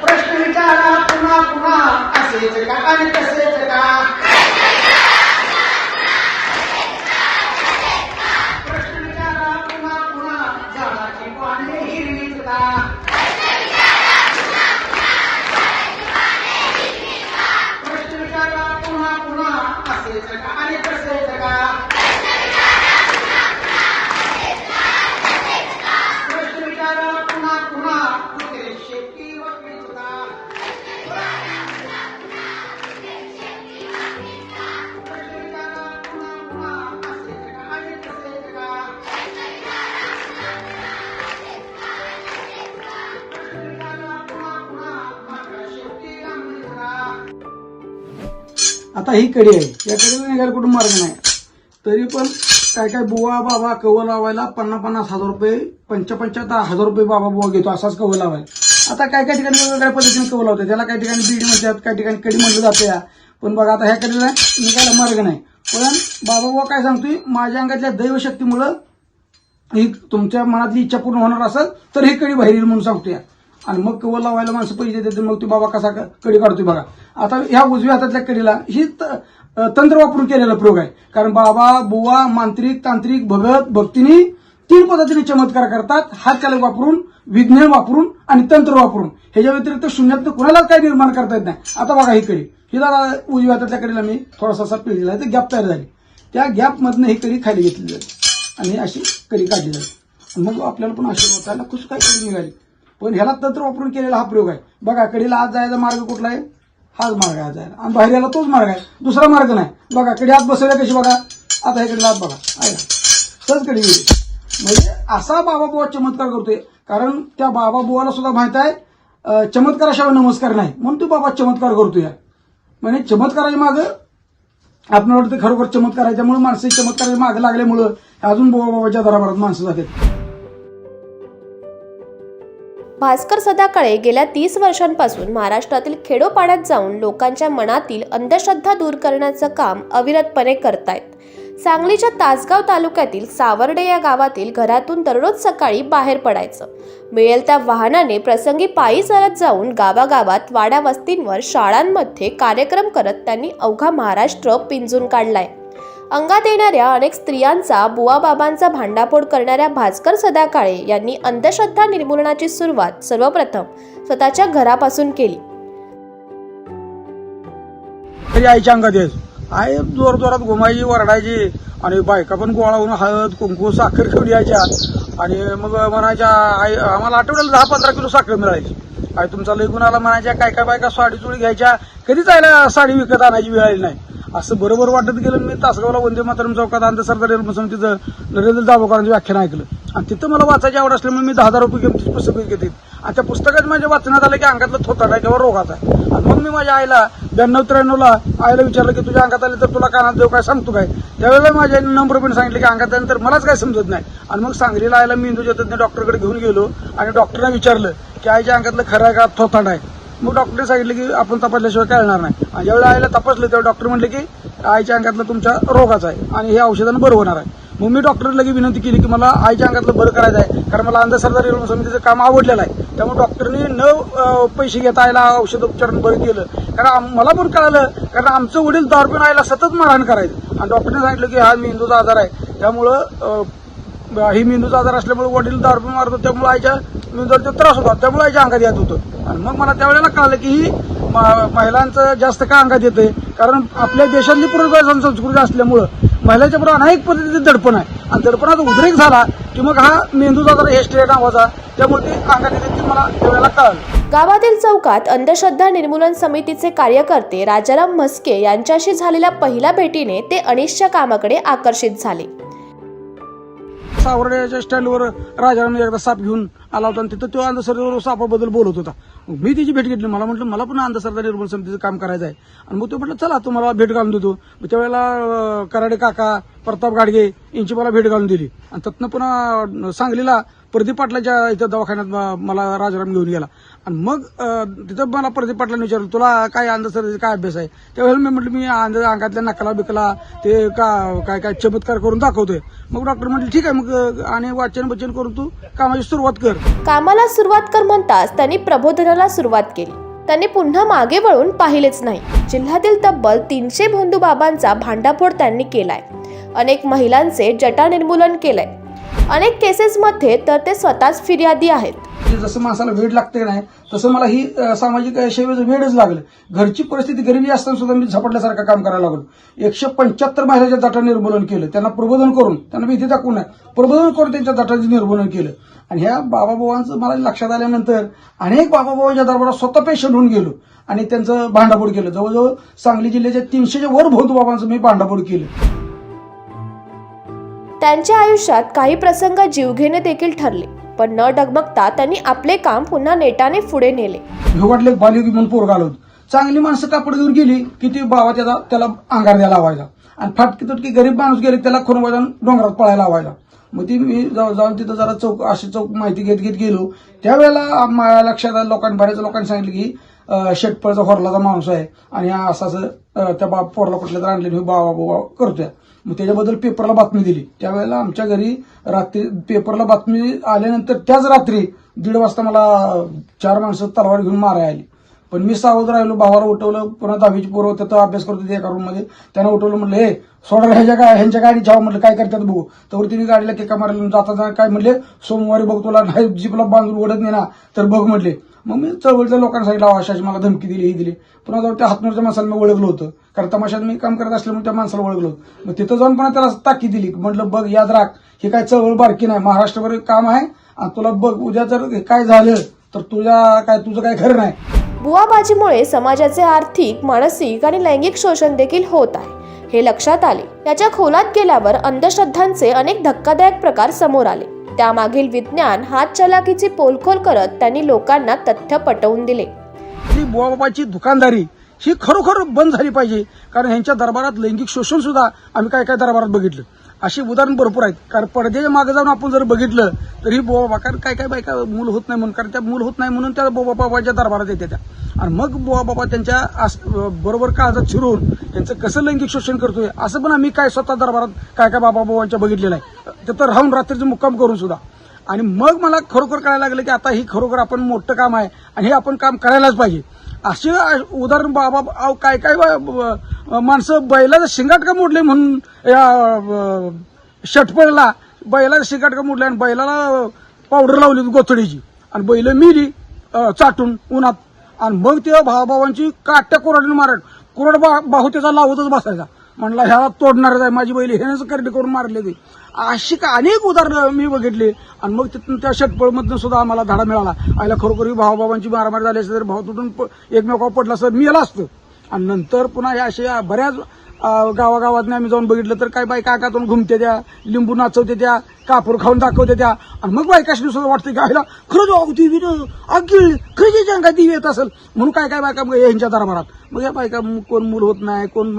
प्रश्न विचारा पुन्हा पुन्हा असेच का आणि तसेच आता ही कडी आहे. या कडीला निघायला कुठून मार्ग नाही. तरी पण काय काय बुवा बाबा कवं लावायला पन्नास पन्नास हजार रुपये पंचपंचाहत्तर हजार रुपये बाबा बुवा घेतो असाच कवं लावायला आता काय काय ठिकाणी वेगवेगळ्या पद्धतीने कवं लावतात. त्याला काही ठिकाणी बीड म्हणतात काही ठिकाणी कडी म्हणलं जाते या. पण बघा आता ह्या कडीला निघायला मार्ग नाही. पण बाबा बुवा काय सांगतोय माझ्या अंगातल्या दैवशक्तीमुळं ही तुमच्या मनातली इच्छा पूर्ण होणार असेल तर ही कडी बाहेर येईल म्हणून या. आणि मग कवर लावायला माणसं पैसे देते मग तू बाबा कसा कडी काढतोय बघा. आता ह्या उजव्या हातातल्या कडीला ही त- तंत्र वापरून केलेला प्रयोग आहे. कारण बाबा बुवा मांत्रिक तांत्रिक भगत भक्तीनी तीन पद्धतीने चमत्कार करतात. हातचालक वापरून विज्ञान वापरून आणि तंत्र वापरून. ह्याच्या व्यतिरिक्त शून्यात कुणालाच काही निर्माण करता येत नाही. आता बघा ही कडी. हिला उजव्या हातातल्या कडीला मी थोडासा असा पिळलेला आहे तर गॅप तयार झाली. त्या गॅपमधनं ही कडी खाली घेतली जाते. आणि अशी कडी काढली जाते. मग आपल्याला पण आशीर्वाद त्याला काही काय कडी निघाली पण ह्याला तंत्र वापरून केलेला हा प्रयोग आहे. बघा कडीला आज जायचा मार्ग कुठला आहे? हाच मार्ग आहे आज जायला आणि बाहेर यायला तोच मार्ग आहे. दुसरा मार्ग नाही. बघा कडी आत बसवल्या कशी बघा? आता हे कडीला आत बघा. आहे सहज कडी म्हणजे असा बाबा बुवा चमत्कार करतोय. कारण त्या बाबा बुवाला सुद्धा माहीत आहे चमत्काराशिवाय नमस्कार नाही. म्हणून तो बाबा चमत्कार करतोय. म्हणजे चमत्काराच्या मागं आपल्याला वाटतं खरोखर चमत्कार आहे. त्यामुळे माणसं चमत्काराच्या मागे लागल्यामुळं अजून बुवा बाबाच्या दराबारात माणसं जातात. भास्कर सदाकाळे गेल्या तीस वर्षांपासून महाराष्ट्रातील खेडोपाड्यात जाऊन लोकांच्या मनातील अंधश्रद्धा दूर करण्याचं काम अविरतपणे करतायत. सांगलीच्या तासगाव तालुक्यातील सावर्डे या गावातील घरातून दररोज सकाळी बाहेर पडायचं. मिळेल त्या वाहनाने प्रसंगी पायी चालत जाऊन गावागावात वाड्या वस्तींवर शाळांमध्ये कार्यक्रम करत त्यांनी अवघा महाराष्ट्र पिंजून काढलाय. अंगात येणाऱ्या अनेक स्त्रियांचा बुवाबाबांचा भांडाफोड करणाऱ्या भास्कर सदाकाळे यांनी अंधश्रद्धा निर्मूलनाची सुरुवात सर्वप्रथम स्वतःच्या घरापासून केली. तरी आईच्या अंगात यायचो आई जोर जोरात घुमायची वरडायची आणि बायका पण गोळा होऊन हळद कुंकू साखर घेऊन यायच्या. आणि मग म्हणायच्या आई आम्हाला आठवड्याला दहा पंधरा किलो साखर मिळायची. आई तुमचा लय आला म्हणायच्या. काय काय बायका साडी चुडी घ्यायच्या? कधीच आयला साडी विकत आणायची वेळ आली नाही. असं बरोबर वाटत गेलं मी तासगावला वंदे मातरम चौकात आंतरसरकारी समितीचं नरेंद्र दाभोकरांचं व्याख्यान ऐकलं. आणि तिथं मला वाचायची आवड असल्यामुळे मी दहा हजार रुपये किमतीची पुस्तकं घेते आणि त्या पुस्तकात माझ्या वाचण्यात आलं की अंगातलं थोताट आहे किंवा रोगाचा आहे. आणि मग मी माझ्या आईला ब्याण्णव त्र्याण्णवला आईला विचारलं की तुझ्या अंगात आले तर तुला कानात देऊ काय सांगतो काय? त्यावेळेला माझ्या नंबरपणे नंबर पण सांगितलं की अंगात आलं तर मलाच काय समजत नाही. आणि मग सांगलीला आयला मी मेंदूच्या तज्ञ डॉक्टरकडे घेऊन गेलो आणि डॉक्टरला विचारलं की आईच्या अंगातलं खरं आहे का थोताट आहे मग डॉक्टरने सांगितलं की आपण तपासल्याशिवाय कळणार नाही. आणि ज्यावेळी आईला तपासलं तेव्हा डॉक्टर म्हटले की आईच्या अंगातलं तुमच्या रोगाचा आहे आणि हे औषधानं बरं होणार आहे. मग मी डॉक्टरला लगे विनंती केली की मला आईच्या अंगातलं बरं करायचं आहे कारण मला अंधश्रद्धा निर्मूलन समितीचं काम आवडलेलं आहे. त्यामुळे डॉक्टरने न पैसे घेता आईला औषध उपचार बरं केलं. कारण मला पण कळालं कारण आमचं वडील दारू आईला सतत मारहाण करायचं. आणि डॉक्टरने सांगितलं की हा मेंदूचा आजार आहे. त्यामुळं ही मेंदूचा आजार असल्यामुळे वडील दारू मारतो त्यामुळे आईच्या मेंदूला त्रास होता. त्यामुळे आईच्या अंगात येत होतं. आणि मग मला त्यावेळेला कळलं की ही म- महिलांचं जास्त का अंगात येते कारण आपल्या देशातली पूर्वजांची संस्कृती असल्यामुळं महिलांच्या बरोबर अनेक पद्धतीचं दडपण आहे. आणि दडपणाचा उद्रेक झाला की मग हा मेंदूचा जर हेस्ट्रे नावाचा त्यामुळे ते अंगात येते ते मला त्यावेळेला कळलं. गावातील चौकात अंधश्रद्धा निर्मूलन समितीचे कार्यकर्ते राजाराम म्हस्के यांच्याशी झालेल्या पहिल्या भेटीने ते अनिशच्या कामाकडे आकर्षित झाले. सावर्ड्याच्या स्टँडवर राजाराम एकदा साप घेऊन आला होता आणि तिथं तो अंधश्रद्धेवर सापाबद्दल बोलत होता. मी तिची भेट घेतली. मला म्हटलं मला पण अंधश्रद्धा निर्मूलन समितीचं काम करायचं आहे. आणि मग तो म्हटलं चला तुम्हाला भेट घालून देतो. मग त्यावेळेला कराडे काका प्रताप गाडगे यांची मला भेट घालून दिली. आणि त्यातनं पुन्हा सांगलीला प्रदीप पाटलाच्या इथं दवाखान्यात मला राजाराम घेऊन गेला. आणि मग तिथं मला प्रदीप पाटलांनी विचारलं तुला काय अंधश्रद्धेचा काय अभ्यास आहे? त्यावेळेला मी म्हटलं मी अंध अंगातल्या नकला बिकला ते का काय काय चमत्कार करून दाखवतोय. मग डॉक्टर म्हटलं ठीक आहे मग आणि वाचन बचन करून तू कामाची सुरुवात कर. कामाला सुरुवात कर म्हणताच त्यांनी प्रबोधनाला सुरुवात केली. त्यांनी पुन्हा मागे वळून पाहिलेच नाही. जिल्ह्यातील तब्बल तीनशे भोंदू बाबांचा भांडाफोड त्यांनी केलाय. अनेक महिलांचे जटा निर्मूलन केलंय. अनेक केसेसमध्ये तर ते स्वतःच फिर्यादी आहेत. म्हणजे जसं माणसाला वेळ लागते नाही तसं मला ही सामाजिक सेवेचं वेळच लागलं. घरची परिस्थिती गरिबी असताना सुद्धा मी झपटल्यासारखं काम करायला लागलो. एकशे पंच्याहत्तर महिलांच्या दटा निर्मूलन केलं. त्यांना प्रबोधन करून त्यांना भीती दाखवून नाही प्रबोधन करून त्यांच्या दटाचं निर्मूलन केलं. आणि ह्या बाबाभावांचं मला लक्षात आल्यानंतर अनेक बाबाभावांच्या दरबारात स्वतः पेशंट होऊन गेलो आणि त्यांचं भांडाफोड केलं. जवळजवळ सांगली जिल्ह्याच्या तीनशेच्या वर भोत बाबांचं मी भांडाफोड केलं. त्यांच्या आयुष्यात काही प्रसंग जीवघेणे देखील ठरले. पण न डगमगता त्यांनी आपले काम पुन्हा नेटाने पुढे नेले. वाटले बालिकी म्हणून पोर आलो चांगली माणसं कापड घेऊन गेली की ती बाबा त्याचा त्याला अंगार द्यायला लावायचा आणि फाटकी तुटकी गरीब माणूस गेले त्याला खुरवायला डोंगरात पळायला लावायचा मग ती मी जाऊ- जाऊन तिथं जरा चौक अशी चौक माहिती घेत घेत गेलो. त्यावेळेला माझ्या लक्षात आलं लोकांनी बऱ्याच लोकांनी सांगितलं की शेटपळचा होरलाचा माणूस आहे आणि हा असं असं त्या बाप पोरला कुठल्या तर आणलेली बाबा बाबा करतोय. मग त्याच्याबद्दल पेपरला बातमी दिली. त्यावेळेला आमच्या घरी रात्री पेपरला बातमी आल्यानंतर त्याच रात्री दीड वाजता मला चार माणसं तलवार घेऊन मारायला आली. पण मी सावध राहिलो भावाला उठवलं पुन्हा दहावीची पोरं त्याचा अभ्यास करत होते एका रूममध्ये त्यांना उठवलं म्हटलं हे सोडा ह्याच्या काय ह्यांच्या गाडी जाऊ म्हटलं काय करतात बघू. तर तिने गाडीला केका मारला जाता काय? म्हणले सोमवारी बघ तुला नाही जीपला बांधून ओढत नाही ना तर बघ म्हटले मग मी चळवळीच्या लोकांना सांगितलं अशाची मला धमकी दिली ही दिली. पुन्हा जाऊन त्या हातनूरच्या माणसाला मी ओळखलं होतं. कारण तमाशात मी काम करत असल्यामुळे त्या माणसाला ओळखलं होतं. मग तिथं जाऊन पुन्हा त्याला ताकी दिली. म्हटलं बघ याद राख हे काय चळवळ बारकी नाही. महाराष्ट्रभर काम आहे आणि तुला बघ उद्या जर हे काय झालं तर तुझ्या काय तुझं काय खरं नाही. बुवाबाजीमुळे समाजाचे आर्थिक मानसिक आणि लैंगिक शोषण देखील होत आहे. हे लक्षात आले. त्याच्या खोलात गेल्यावर अंधश्रद्धांचे अनेक धक्कादायक प्रकार समोर आले. त्यामागील विज्ञान हात चलाकीची पोलखोल करत त्यांनी लोकांना तथ्य पटवून दिले. ही बुवाबाबाची दुकानदारी ही खरोखर बंद झाली पाहिजे. कारण ह्यांच्या दरबारात लैंगिक शोषण सुद्धा आम्ही काय काय दरबारात बघितलं? अशी उदाहरण भरपूर आहेत. कारण पडद्याच्या मागे जाऊन आपण जर बघितलं तर ही बुवाबाबा कारण काय काय बायका मूल होत नाही म्हणून कारण त्या मूल होत नाही म्हणून त्या बोबा बाबाच्या दरबारात येते त्या. आणि मग बुवाबाबा त्यांच्या आस- बरोबर काळजात शिरून त्यांचं कसं लैंगिक शोषण करतोय असं पण आम्ही काय स्वतः दरबारात काय काय बाबाबाबांच्या बघितलेलं आहे. तर राहून रात्रीचं मुक्काम करून सुद्धा. आणि मग मला खरोखर कळायला लागलं की आता ही खरोखर आपण मोठं काम आहे आणि हे आपण काम करायलाच पाहिजे. असे उदाहरण बाबा अहो, काय काय माणसं बैलाचं शिंगाट का मोडले म्हणून या षटपळला बैलाचं शिंगाट का मोडले आणि बैलाला पावडर लावली गोथडीची. आणि बैल मिली चाटून उन्हात. आणि मग ते भावाभावांची काट्या कोरडून मारत कोरड बा- बाहू त्याचा लावतच बसायचा. म्हणला ह्याला तोडणारच आहे. माझी बैल ह्यानेच करडी करून मारले ते. अशी का अनेक उदाहरणं मी बघितली. आणि मग तिथून त्या षटपळमधनं सुद्धा आम्हाला धाडा मिळाला. आयला खरोखर भावाबाबांची मारामारी झाली असते तर भाव तुटून एकमेकावर पडला असतं मी याला असतं. आणि नंतर पुन्हा या अशा बऱ्याच गावागावात आम्ही जाऊन बघितलं तर काय बायका काकातून घुमते त्या लिंबू नाचवते त्या कापूर खाऊन दाखवते त्या. आणि मग बायकाशी सुद्धा वाटतं की आईला खरंच अगदी ती अगदी खरंच जंगा ती येत असेल? म्हणून काय काय बायका मग यांच्या दरबारात. मग या बायका कोण मूल होत नाही कोण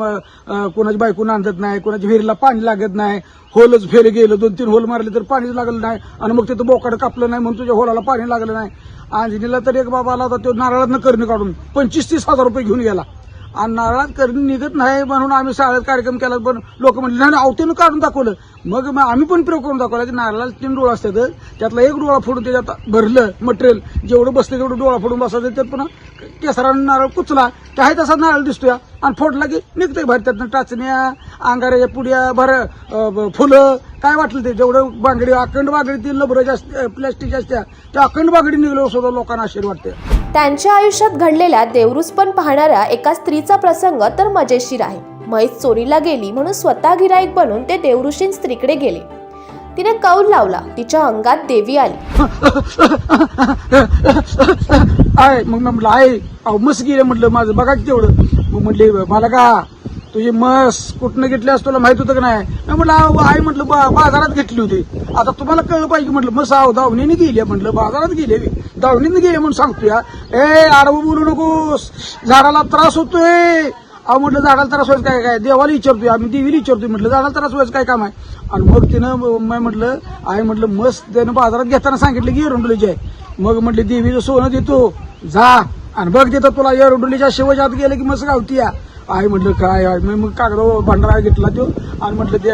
कोणाची बायको नांदत नाही कोणाच्या विहिरीला पाणी लागत नाही. होलच फेल गेलं दोन तीन होल मारले तर पाणीच लागलं नाही. आणि मग तिथं बोकाड कापलं नाही म्हणून तुझ्या होलाला पाणी लागलं नाही. आंजणीला तर एक बाबा आला होता तो नारळातनं करणी काढून पंचवीस तीस हजार रुपये घेऊन गेला. आणि नारळात करणी निघत नाही म्हणून आम्ही शाळेत कार्यक्रम केला. पण लोक म्हणले नाही अवतीनं काढून दाखवलं. मग मग आम्ही पण प्रयोग करून दाखवला की नारळाला तीन डोळा असतात. त्यातला एक डोळा फोडून त्याच्यात भरलं मटेरियल जेवढं बसलं तेवढं डोळा फोडून बसायचं. त्यात पुन्हा केसरानं नारळ कुचला. त्या आहे तसा नारळ दिसतोया. आणि फोडला की निघतंय बाहेर. त्यातनं टाचण्या अंगाऱ्याच्या पुड्या भर फुलं. काय वाटलं ते? जेवढं बांगडी अखंड बांगडी ती लबरं जास्त प्लॅस्टिक असत्या त्या अखंड बांगडी निघलं सुद्धा लोकांना आश्चर्य वाटते त्यांच्या आयुष्यात घडलेल्या देवरुसपण पाहणाऱ्या एका स्त्रीचा प्रसंग तर मजेशीर आहे. म्हैस चोरीला गेली म्हणून स्वतः गिराईक बनून ते देवऋषीं स्त्रीकडे गेले. तिने कौल लावला. तिच्या अंगात देवी आली. आहे मग म्हटलं आहे अहो मस गिरे म्हटलं माझं. बघा तेवढं. मग म्हटले मला का? तुझी मस कुठनं घेतली असं तुला माहीत होतं का नाही? मी म्हटलं अहो, आई म्हटलं बा- बाजारात घेतली होती. आता तुम्हाला कळलं पाहिजे म्हटलं मस आहो दावणीने गेली म्हटलं बाजारात गेले दावणीने गेले म्हणून सांगतो या. ए आडवं बोलू नकोस. झाडाला त्रास होतोय. अहो म्हटलं झाडाला त्रास व्हायचं काय काय? देवाला विचारतोय. आम्ही देवीला विचारतोय. म्हटलं झाडाला त्रास व्हायचं काय काम आहे? आणि मग तिनं म्हटलं आहे म्हटलं मस्त त्यानं बाजारात घेताना सांगितलं की एरंडोलीची. आहे मग म्हटलं देवीचं सोनं देतो. जा. आणि बघ देतो तुला एरंडोलीच्या शिवजात गेलं की मस्त गावती या. आहे म्हटलं काय? आहे मग मग कागद भांडारा घेतला तो. आणि म्हटलं ते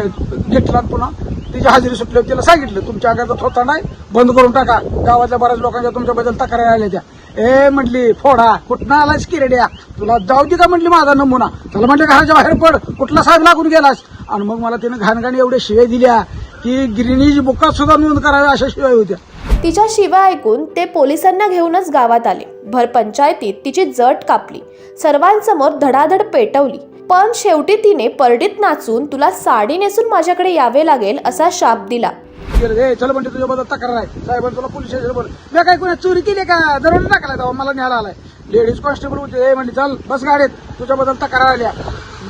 घेतला पुन्हा. तिची हजेरी सुटली त्याला सांगितलं तुमच्या अंगाचा थोता नाही बंद करून टाका. गावातल्या बऱ्याच लोकांच्या तुमच्याबद्दल तक्रारी आल्या त्या. ए म्हटली फोडा कुठनं आलास किरड्या? तुला जाऊ दे का म्हटली माझा नमुना? त्याला म्हटलं घराच्या बाहेर पड कुठला साहेब लागून गेलास? आणि मग मला तिनं घाणघाण एवढ्या शिवाय दिल्या की गिरणीची बुकात सुद्धा नोंद करावी अशा शिवाय होत्या. तिच्या शिवा ऐकून ते पोलिसांना घेऊनच गावात आले. भर पंचायतीत तिची जट कापली. सर्वांसमोर धडाधड पेटवली. पण शेवटी तिने परडीत नाचून तुला साडी नेसून माझ्याकडे यावे लागेल असा शाप दिला. गेलं ए चल म्हणते तुझ्याबद्दल तक्रार आहे. साहेबांनी तुला पोलीस स्टेशन बोल मी काय कोणी चोरी केली का? दरोडे टाकलाय तेव्हा मला न्यायला आलाय. लेडीज कॉन्स्टेबल होते. ए म्हणली चल बस गाडीत. तुझ्याबद्दल तक्रार आल्या.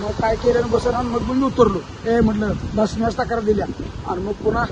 मग काय केलं? आणि मग मी उतरलो. ए म्हटलं बस मी तक्रार दिल्या. आणि मग पुन्हा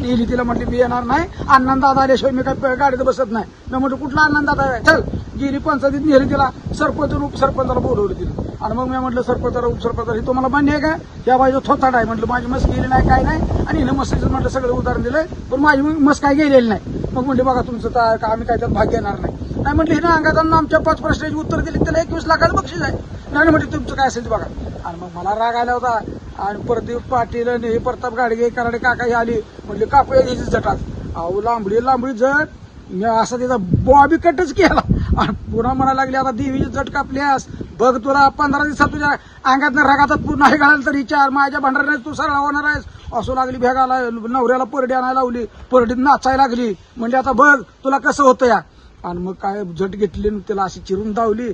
लिहिली तिला म्हटली मी येणार नाही. अण्णांदादा आल्याशिवाय मी काय गाडीत बसत नाही. मी म्हटलं कुठला अण्णांदादा आहे? चल गेली पंचायतीत नेली तिला. सरपंच आणि उपसरपंचाला बोलवलं तिला. आणि मग मी म्हटलं सरपंचाला उपसरपंच हे तुम्हाला मान्य आहे का? या बाजू थोताड आहे. म्हटलं माझी मस्त गेली नाही काय नाही. आणि हिनं मस्तीचं म्हटलं सगळं उदाहरण दिलंय पण माझी मस्त काय गेलेली नाही. मग म्हटले बघा तुमचं तर का आम्ही काय त्यात भाग घेणार नाही. नाही म्हटलं हिनं अंगाताना आमच्या पाच प्रश्नाची उत्तर दिली त्याला एकवीस लाखाचं बक्षीस आहे. नाही म्हटलं तुमचं काय असेल ते बघा. आणि मग मला राग आला होता. आणि प्रदीप पाटील आणि हे प्रताप गाडगे कराडे काका हे आली. म्हटले कापूया घ्यायची जटात. अहो लांबडी लांबडी जट. मी असा त्याचा बॉबी कटच केला. पुन्हा म्हणायला लागली आता देवीची जट कापल्यास बघ तुला पंधरा दिवसात तुझ्या अंगात रगातात पुन्हा हे घालाल तर विचार. माझ्या भांडाराने तू सरळ होणार आहेस. असं लागली भेगाला नवऱ्याला परडी आणायला लावली. परडीत नाचायला लागली. म्हणजे आता बघ तुला कसं होतं या आणि मग काय झट घेतली आणि त्याला अशी चिरून धावली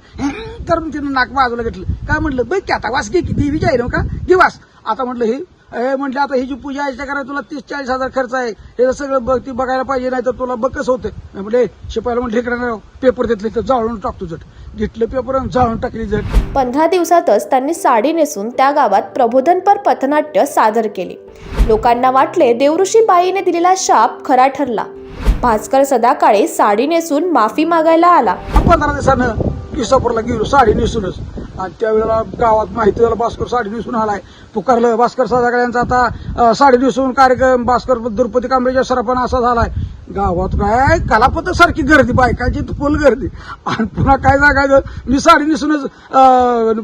करून तिनं नाक बाजूला घेतलं. काय म्हटलं बघ की आता वास घे की देवीची आहे ना का? घे वास. आता म्हटलं हे हे म्हटलं आता ही जी पूजा आहे करायला तुला तीस चाळीस हजार खर्च आहे. हे सगळं बघ ती बघायला पाहिजे नाही तर तुला बघ कसं होतं. मी म्हटलं शिपायला म्हटलं इकडे पेपर घेतले तर जाळून टाकतो जट घेतलं पेपर जाळून टाकली जट पंधरा दिवसातच त्यांनी साडी नेसून त्या गावात प्रबोधनपर पथनाट्य सादर केले. लोकांना वाटले देवऋषी बाईने दिलेला शाप खरा ठरला. भास्कर सदाकाळे साडी नेसून माफी मागायला आला. पंधरा दिवसानं इसापूरला गेलो साडी नेसूनच. आणि त्यावेळेला गावात माहिती झालं भास्कर साडी नेसून आलाय. पुकारलं भास्कर सदाकाळ्यांचा आता अं, साडी कार्यक्रम भास्कर द्रुपदी कांबळेच्या सरपण असा झालाय. गावात काय कलापत सारखी गर्दी बायकाची फुल गर्दी. आणि पुन्हा काय जागा मी साडी नेसूनच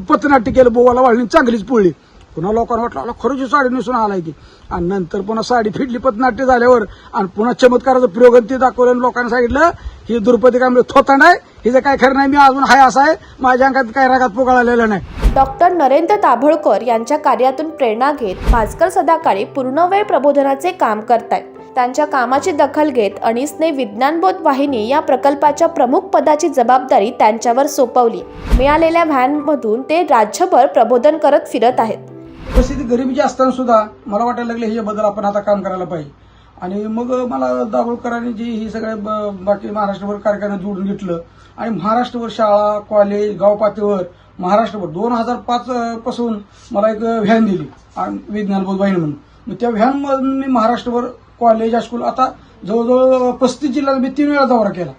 पथनाट्य केलं बोवाला वाळणी चांगलीच पुळली पुन्हा लोकांना वाटलं खरंच साडी नेसून आलाय की. आणि नंतर पुन्हा साडी फिटली पथनाट्य झाल्यावर आणि पुन्हा चमत्काराचं प्रयोग ते दाखवलं आणि लोकांना सांगितलं ही द्रुपदी कांबळे थोतांड आहे हिचं काय खरं नाही मी अजून हाय असं आहे. माझ्या अंगात काय रागात पोकाळ आलेला नाही. डॉक्टर नरेंद्र दाभोळकर यांच्या कार्यातून प्रेरणा घेत भास्कर सदाकाळे पूर्णवेळ प्रबोधनाचे काम करतायत. त्यांच्या कामाची दखल घेत अनिसने विज्ञानबोध वाहिनी या प्रकल्पाच्या प्रमुख पदाची जबाबदारी त्यांच्यावर सोपवली. मिळालेल्या व्हॅनमधून ते राज्यभर प्रबोधन करत फिरत आहेत. परिस्थिती गरिबीची असताना सुद्धा मला वाटायला लागलं ह्याच्याबद्दल आपण आता काम करायला पाहिजे. आणि मग मला दाभोळकरांनी जी ही सगळ्या ब- बाकी महाराष्ट्रभर कार्यक्रम जोडून घेतलं आणि महाराष्ट्रभर शाळा कॉलेज गाव पातळीवर महाराष्ट्रभर दोन हजार पाच पासून मला एक व्हॅन दिली आणि विज्ञान बोध म्हणून. मग त्या व्हॅन मधून मी महाराष्ट्रभर कॉलेज हायस्कूल आता जवळजवळ पस्तीस जिल्ह्यात मी तीन वेळा दौरा केला.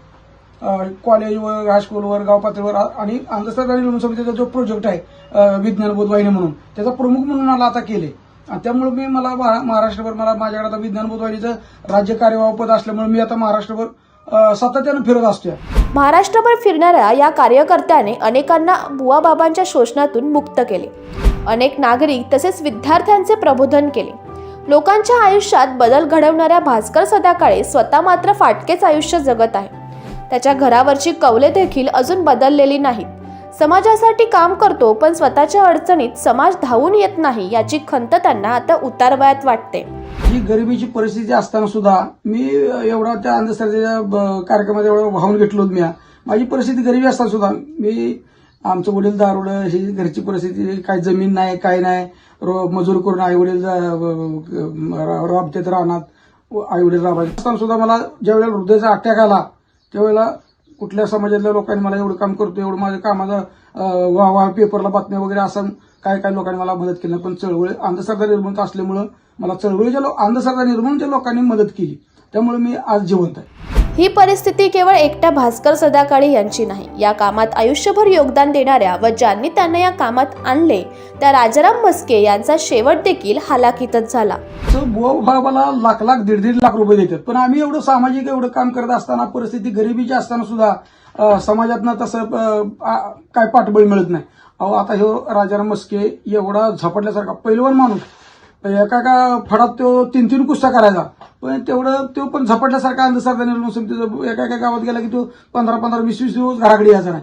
कॉलेजवर हायस्कूलवर गाव पातळीवर आणि आंतरसरकारी निर्माण समितीचा जो प्रोजेक्ट आहे विज्ञान बोध वाहिनी म्हणून त्याचा प्रमुख म्हणून मला आता केले. त्यामुळे मी मला महाराष्ट्रभर मला माझ्याकडे आता विज्ञान बुधवारीचं राज्य कार्यवाह पद असल्यामुळे मी आता महाराष्ट्रभर सातत्यानं फिरत असतोय. महाराष्ट्रभर फिरणाऱ्या या कार्यकर्त्याने अनेकांना बुवाबाबांच्या शोषणातून मुक्त केले. अनेक नागरिक तसेच विद्यार्थ्यांचे प्रबोधन केले. लोकांच्या आयुष्यात बदल घडवणाऱ्या भास्कर सदाकाळे स्वतः मात्र फाटकेच आयुष्य जगत आहे. त्याच्या घरावरची कवले देखील अजून बदललेली नाहीत. समाजासाठी काम करतो पण स्वतःच्या अडचणीत समाज धावून येत नाही याची खंत त्यांना आता उतारवयात वाटते. ही गरिबीची परिस्थिती असताना सुद्धा मी एवढा त्या अंधश्रद्धेच्या ब- कार्यक्रमात एवढं वाहून घेतलो मी. माझी परिस्थिती गरिबी असताना सुद्धा मी आमचं वडील दारुडं ही घरची परिस्थिती काय जमीन नाही काय नाही रो- मजूर करून आई वडील राबतेत राहणार आई वडील राबायचे. असताना सुद्धा मला ज्या वेळेला हृदयाचा अटॅक आला त्यावेळेला कुठल्या समाजातल्या लोकांनी मला एवढं काम करतो एवढं माझ्या कामाला वा वा पेपरला बातम्या वगैरे असं काय काय लोकांनी मला मदत केली पण चळवळी अंधश्रद्धा निर्माण असल्यामुळं मला चळवळीच्या लो- अंधश्रद्धा निर्माणच्या लोकांनी मदत केली. त्यामुळे मी आज जिवंत आहे. ही परिस्थिती केवळ एकट्या भास्कर सदाकाळे यांची नाही. या कामात आयुष्यभर योगदान देणाऱ्या व ज्यांनी त्यांना या कामात आणले त्या राजाराम मस्के यांचा शेवट देखील हालाकीतच झाला. तर भावाला लाख लाख दीड दीड लाख रुपये देतात. पण आम्ही एवढं सामाजिक एवढं काम करत असताना परिस्थिती गरिबीची असताना सुद्धा समाजातनं तसं काय पाठबळ मिळत नाही. अहो आता हे राजाराम मस्के एवढा झपाटल्यासारखा पैलवान माणूस एका एका फडात तो तीन तीन कुस्त्या करायचा पण तेवढं तो पण झपाटल्यासारखा अंधश्रद्धा निर्माण समजा एका एका गावात गेला की तो पंधरा पंधरा वीस वीस दिवस घराकडे यायचा नाही.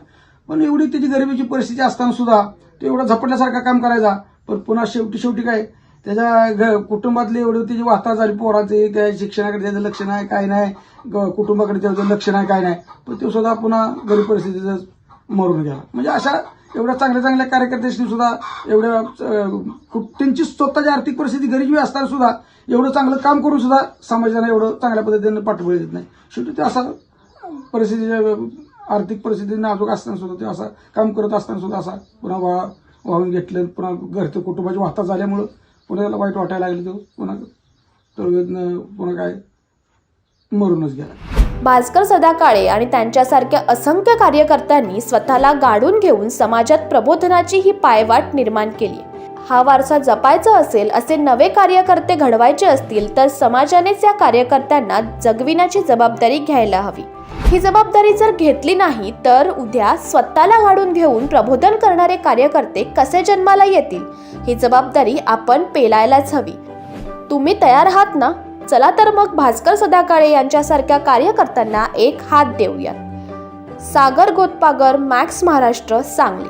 पण एवढी त्याची गरिबीची परिस्थिती असताना सुद्धा तो एवढा झपटल्यासारखा काम करायचा. पण पुन्हा शेवटी शेवटी काय त्याच्या घ- एवढे त्याची वाहता झाली पोरांचे काय शिक्षणाकडे त्याचं लक्ष नाही काय नाही ग- कुटुंबाकडे त्याचं लक्ष नाही काय नाही. पण तो सुद्धा पुन्हा गरीब परिस्थितीचं मरून गेला. म्हणजे अशा एवढ्या चांगल्या चांगल्या कार्यकर्त्यांनी सुद्धा एवढ्या खूप त्यांची स्वतःची आर्थिक परिस्थिती गरीबी असताना सुद्धा एवढं चांगलं काम करून सुद्धा समाजाला एवढं चांगल्या पद्धतीने पाठबळ देत नाही. शेवटी ते असा परिस्थिती आर्थिक परिस्थिती नाजूक असताना सुद्धा ते असा काम करत असताना सुद्धा असा पुन्हा वा वाहून घेतलं पुन्हा घरचं कुटुंबाची वाहता झाल्यामुळं पुन्हा त्याला वाईट वाटायला लागलं तो पुन्हा तर पुन्हा काय मरूनच गेला. भास्कर सदाकाळे आणि त्यांच्यासारख्या असंख्य कार्यकर्त्यांनी स्वतःला गाडून घेऊन समाजात प्रबोधनाची ही पायवाट निर्माण केली. हा वारसा जपायचा असेल असे नवे कार्यकर्ते घडवायचे असतील तर समाजानेच या कार्यकर्त्यांना जगविण्याची जबाबदारी घ्यायला हवी. ही जबाबदारी जर घेतली नाही तर उद्या स्वतःला गाडून घेऊन प्रबोधन करणारे कार्यकर्ते कसे जन्माला येतील? ही जबाबदारी आपण पेलायलाच हवी. तुम्ही तयार आहात ना? चला तर मग भास्कर सदाकाळे यांच्यासारख्या कार्यकर्त्यांना एक हात देऊयात. सागर गोतपागर मॅक्स महाराष्ट्र सांगली.